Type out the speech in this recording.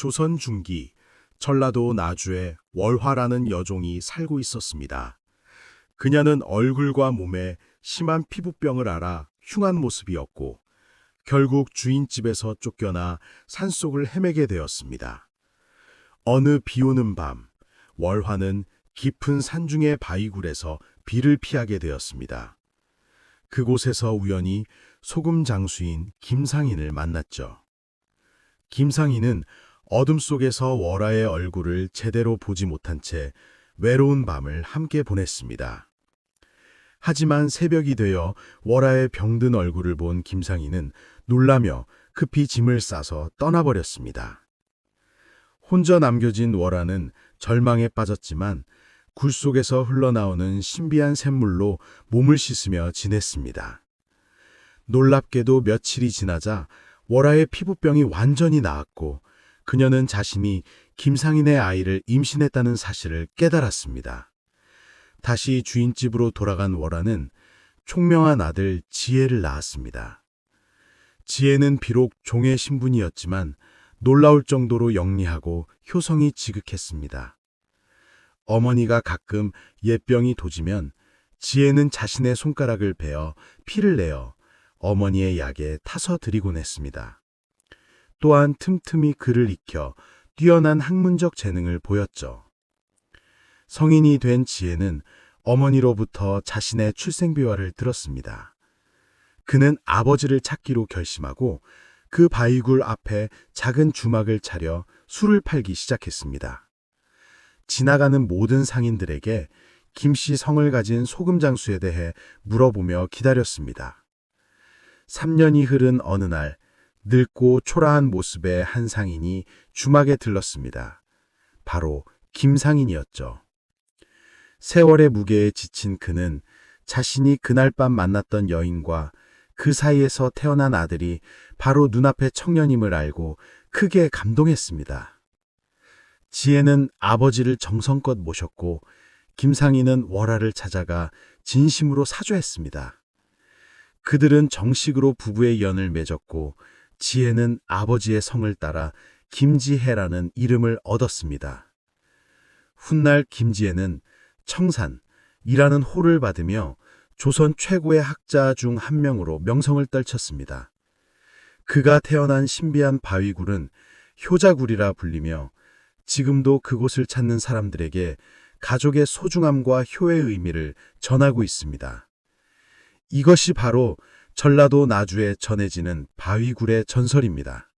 조선 중기 전라도 나주에 월화라는 여종이 살고 있었습니다. 그녀는 얼굴과 몸에 심한 피부병을 앓아 흉한 모습이었고 결국 주인집에서 쫓겨나 산속을 헤매게 되었습니다. 어느 비 오는 밤 월화는 깊은 산중의 바위굴에서 비를 피하게 되었습니다. 그곳에서 우연히 소금 장수인 김상인을 만났죠. 김상인은 어둠 속에서 월화의 얼굴을 제대로 보지 못한 채 외로운 밤을 함께 보냈습니다. 하지만 새벽이 되어 월화의 병든 얼굴을 본 김상인은 놀라며 급히 짐을 싸서 떠나버렸습니다. 혼자 남겨진 월화는 절망에 빠졌지만 굴 속에서 흘러나오는 신비한 샘물로 몸을 씻으며 지냈습니다. 놀랍게도 며칠이 지나자 월화의 피부병이 완전히 나았고 그녀는 자신이 김상인의 아이를 임신했다는 사실을 깨달았습니다. 다시 주인집으로 돌아간 월화는 총명한 아들 지혜를 낳았습니다. 지혜는 비록 종의 신분이었지만 놀라울 정도로 영리하고 효성이 지극했습니다. 어머니가 가끔 예병이 도지면 지혜는 자신의 손가락을 베어 피를 내어 어머니의 약에 타서 드리곤 했습니다. 또한 틈틈이 글을 익혀 뛰어난 학문적 재능을 보였죠. 성인이 된 지혜는 어머니로부터 자신의 출생비화를 들었습니다. 그는 아버지를 찾기로 결심하고 그 바위굴 앞에 작은 주막을 차려 술을 팔기 시작했습니다. 지나가는 모든 상인들에게 김씨 성을 가진 소금 장수에 대해 물어보며 기다렸습니다. 3년이 흐른 어느 날 늙고 초라한 모습의 한 상인이 주막에 들렀습니다. 바로 김상인이었죠. 세월의 무게에 지친 그는 자신이 그날 밤 만났던 여인과 그 사이에서 태어난 아들이 바로 눈앞의 청년임을 알고 크게 감동했습니다. 지혜는 아버지를 정성껏 모셨고 김상인은 월화를 찾아가 진심으로 사죄했습니다. 그들은 정식으로 부부의 연을 맺었고 지혜는 아버지의 성을 따라 김지혜라는 이름을 얻었습니다. 훗날 김지혜는 청산이라는 호를 받으며 조선 최고의 학자 중 한 명으로 명성을 떨쳤습니다. 그가 태어난 신비한 바위굴은 효자굴이라 불리며 지금도 그곳을 찾는 사람들에게 가족의 소중함과 효의 의미를 전하고 있습니다. 이것이 바로 전라도 나주에 전해지는 바위굴의 전설입니다.